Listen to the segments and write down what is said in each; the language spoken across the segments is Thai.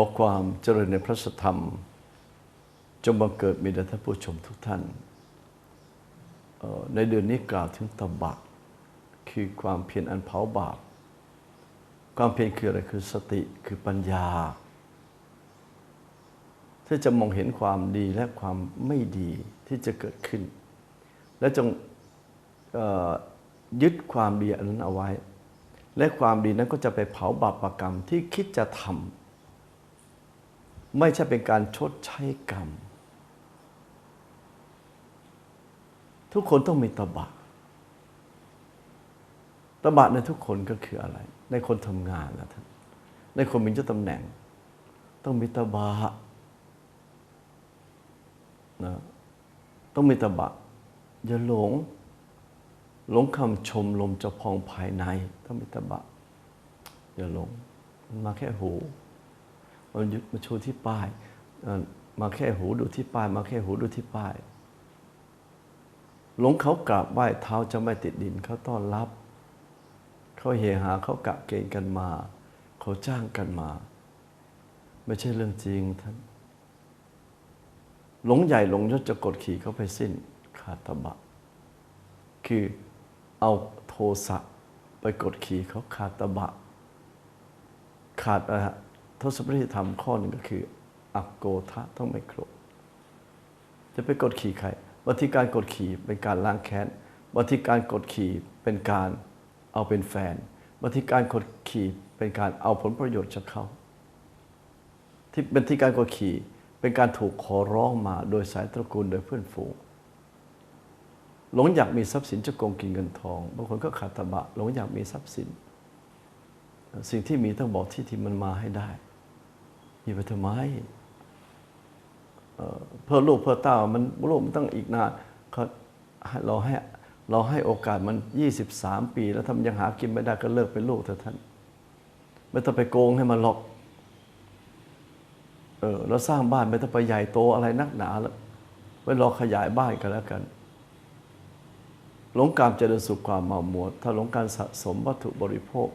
อความเจริญในพระธรรม จงบังเกิดมีแด่ท่านผู้ชมทุกท่าน ในเดือนนี้กล่าวถึงตบะ คือความเพียรอันเผาบาป ความเพียรคืออะไรคือสติคือปัญญา ที่จะมองเห็นความดีและความไม่ดีที่จะเกิดขึ้น และจงยึดความดีอันนั้นเอาไว้ และความดีนั้นก็จะไปเผาบาปรกรรมที่คิดจะทำ ไม่ใช่เป็นการชดใช้กรรม ทุกคนต้องมีตบะตบะในทุกคนก็คืออะไร ในคนทำงานนะท่านในคนมีเจ้าตำแหน่ง ต้องมีตบะนะต้องมีตบะอย่าหลง หลงคำชมลมจะพองภายใน ต้องมีตบะอย่าหลงมันมาแค่หู มันยึดมาชูที่ป้าย มาแค่หูดูที่ป้าย มาแค่หูดูที่ป้าย หลงเขากราบไหว้เท้าจะไม่ติดดินเขาต้อนรับ เขาเฮหาเขากะเกณฑ์กันมา เขาจ้างกันมา ไม่ใช่เรื่องจริงท่านหลงใหญ่หลงยศจะกดขี่เขาไปสิ้นขาดตบะ คือเอาโทสะไปกดขี่เขาขาดตบะ ขาดอะไรฮะ ทศปริธรรมข้อหนึ่งก็คืออักโกทะต้องไม่โกรธจะไปกดขี่ใครบางทีการกดขี่เป็นการล้างแค้นบางทีการกดขี่เป็นการเอาเป็นแฟนบางทีการกดขี่เป็นการเอาผลประโยชน์จากเขา ที่เป็นที่การกดขี่เป็นการถูกขอร้องมาโดยสายตระกูลโดยเพื่อนฝูง หลงอยากมีทรัพย์สินจะโกงกินเงินทอง บางคนก็ขาดตบะหลงอยากมีทรัพย์สิน สิ่งที่มีต้องบอกที่ที่มันมาให้ได้มีไปทำไมเอ่เพื่อลูกเพื่อเต้ามันโลกมันต้องอีกนานเขาเราให้เราให้โอกาสมัน 23 ปี แล้วถ้ามันยังหากินไม่ได้ก็เลิกเป็นลูกเถอะท่าน ไม่ต้องไปโกงให้มันหรอกเออเราสร้างบ้านไม่ต้องไปใหญ่โตอะไรนักหนาแล้วไว้รอขยายบ้านกันแล้วกัน หลงการเจริญสุขความเมามัวถ้าหลงการสะสมวัตถุบริโภค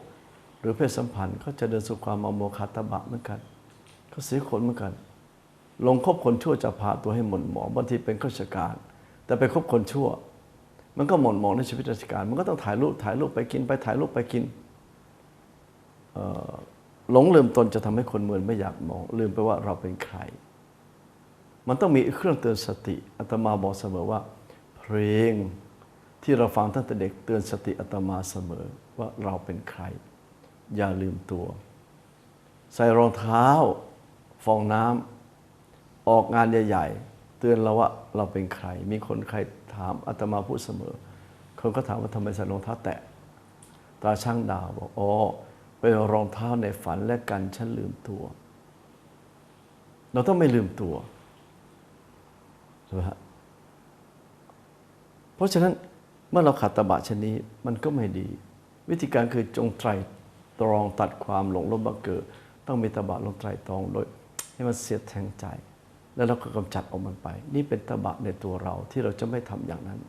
หรือเพศสัมพันธ์ก็เจริญสุขความเมามัวขาตบะเหมือนกัน ก็เสียคนเหมือนกัน ลงคบคนชั่วจะพาตัวให้หม่นหมองบางทีเป็นข้าราชการ แต่ไปคบคนชั่ว มันก็หม่นหมองในชีวิตราชการ มันก็ต้องถ่ายรูปถ่ายรูปไปกินไปถ่ายรูปไปกินหลงลืมตนจะทำให้คนเมือนไม่อยากมอง ลืมไปว่าเราเป็นใคร มันต้องมีเครื่องเตือนสติอาตมาบอกเสมอว่า เพลงที่เราฟังตั้งแต่เด็กเตือนสติอาตมาเสมอว่าเราเป็นใคร อย่าลืมตัว ใส่รองเท้า ฟองน้ำออกงานใหญ่ๆ เตือนเราว่าเราเป็นใคร มีคนใครถามอาตมาพูดเสมอ คนก็ถามว่าทำไมใส่รองเท้าแตะตาช่างดาวบอกอ๋อเป็นรองเท้าในฝันและกันฉันลืมตัว เราต้องไม่ลืมตัวใช่ไหมฮะเพราะฉะนั้นเมื่อเราขาดตบะชนนี้มันก็ไม่ดี วิธีการคือจงไตร ตรองตัดความหลงลบบังเกิด ต้องมีตบะลงไตรตรองโดยให้มันเสียดแทงใจ แล้วเราก็กำจัดออกมันไป นี่เป็นตบะในตัวเราที่เราจะไม่ทำอย่างนั้น